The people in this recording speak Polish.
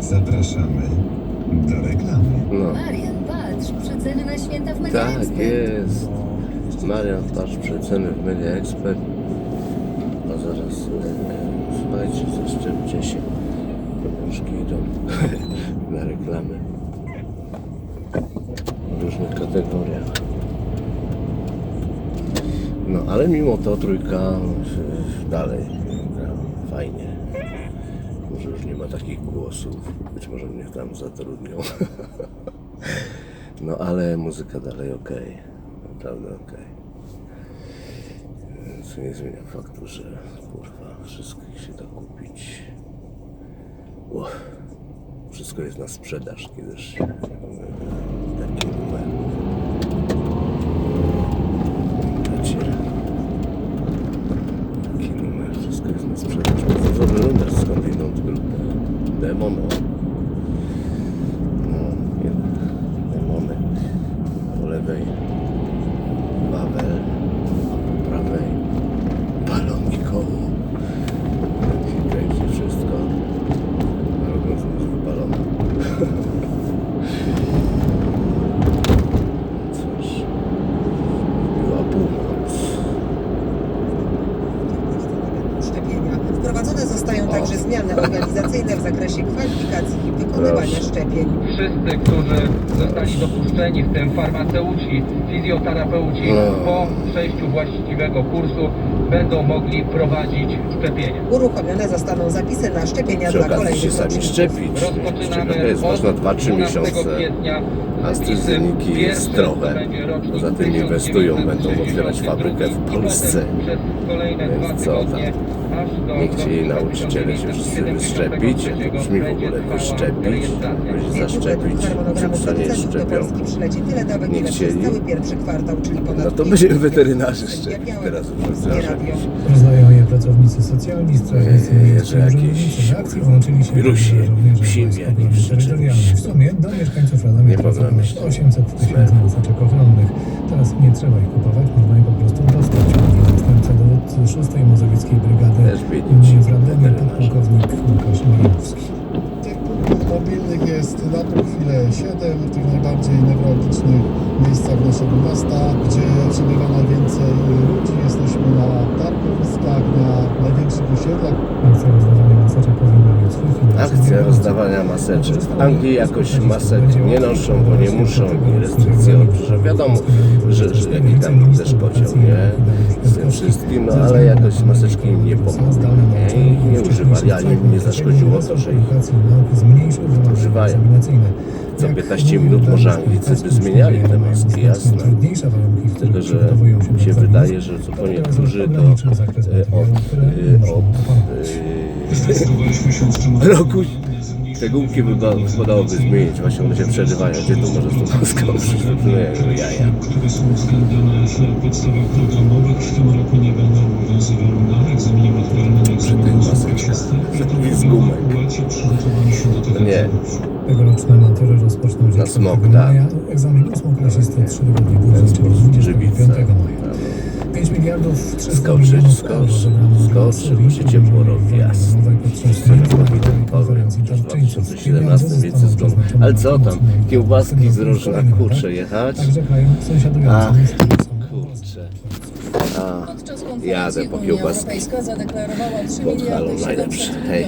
Zapraszamy do reklamy. No, Marian, patrz, przeceny na święta w Media tak Expert. jest. Marian, patrz przeceny w Media Expert. A zaraz, e, słuchajcie, zaszczepcie się. Pieniążki idą na reklamy. W różnych kategoriach. No, ale mimo to trójka e, dalej gra fajnie. Może już nie ma takich głosów. Być może mnie tam zatrudnią. No ale muzyka dalej ok. Naprawdę ok. Co nie zmienia faktu, że kurwa wszystkich się da kupić. Wszystko jest na sprzedaż kiedyś. Lewej Wawel, a po prawej balon i koło. Kręci wszystko. Robią z nas wypalone. Cóż, była północ. Wprowadzone zostają także zmiany organizacyjne w zakresie kwalifikacji i wykonywania szczepień. Wszyscy, którzy zostali dopuszczeni, w tym farmaceuci, fizjoterapeuci, No. po przejściu właściwego kursu będą mogli prowadzić szczepienia. Uruchomione zostaną zapisy na szczepienia Przy dla okazji się kolejnych sami roczników. szczepić. Rozpoczynamy Ciekawe jest, od można 2-3 12 miesiące. kwietnia. AstraZeniki Zapisy jest będzie rocznik Poza tym inwestują, będą 1962 otwierać fabrykę w potem Polsce. Przez kolejne Więc dwa co tam? tygodnie, aż do Nie chcieli roku nauczyciele się wszyscy 1973 wyszczepić, brzmi w ogóle wyszczepić, będzie zaszczepić, tyle dawek, Nie chcieli. No to 5 będziemy osób. szczepić teraz. Rozdają je pracownicy socjalni, strażnicy Eee, że jakieś urzędnicy. Do akcji włączyli się Rusie, także żołnierze psi Wojsk jakieś rzeczy. W sumie do mieszkańców Radomia być 800 tysięcy maseczek ochronnych. Teraz nie trzeba ich kupować, można je po prostu dostać. Dowódcy 6 Mazowieckiej Brygady ci w weterynarze. podpułkownik Łukasz Malinowski. Tych punktów mobilnych jest na tą chwilę 7 w tych najbardziej newralgicznych miejscach naszego miasta, gdzie przybywa najwięcej ludzi. Jesteśmy na targowiskach, na największych osiedlach. Akcja rozdawania maseczek. Anglii jakoś masek nie noszą, bo nie muszą i restrykcje że wiadomo, że, że jaki tam też kocioł, nie? Z tym wszystkim, no ale jakoś maseczki im nie pomogły, nie? I nie używali, ale im nie zaszkodziło to, że ich używają. Co 15 minut może Anglicy by zmieniali te maski, jasne. Wydaje, że po niektórzy to e, od, e, od e, roku te gumki wypadałoby zmienić, właśnie one się przerywają. Gdzie tu może z tą maską przyszczypnują jaja? Przy tych maseczkach. Z gumek. nie. Tegoroczne matury rozpoczną się Na 4 smok, tak. Egzamin ósmoklasisty 3 tygodnie później, Skoczyć, skocz, skocz, podczas międzynarodowej konferencji W darczyńców. 2017 Pieniądze więcej zostaną zgon. przeznaczone Ale co tam? Kiełbaski z różna kurcze jechać? Ach. Kurczę. A, Jadę po kiełbaski. Europejska zadeklarowała 3 Pod halą miliardy najlepsze. 700 Hej.